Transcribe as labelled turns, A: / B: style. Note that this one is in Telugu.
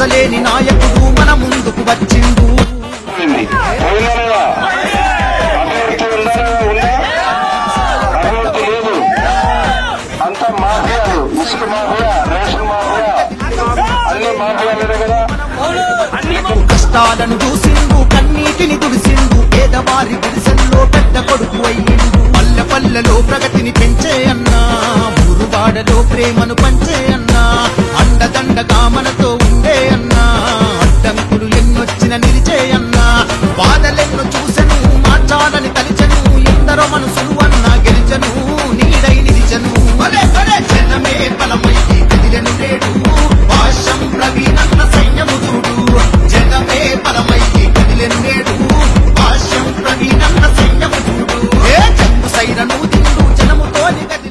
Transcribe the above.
A: నచ్చలేని నాయకుడు మన ముందుకు వచ్చిండు. కష్టాలను చూసిండు కన్నీటిని తుడిసిండు. పేదవారి గుడిసెల్లో పెద్ద కొడుకు అయ్యిండు. పల్లె పల్లెలో ప్రగతిని పెంచే అన్నా. ఊరుగాడలో ప్రేమను Tamo tô ligado.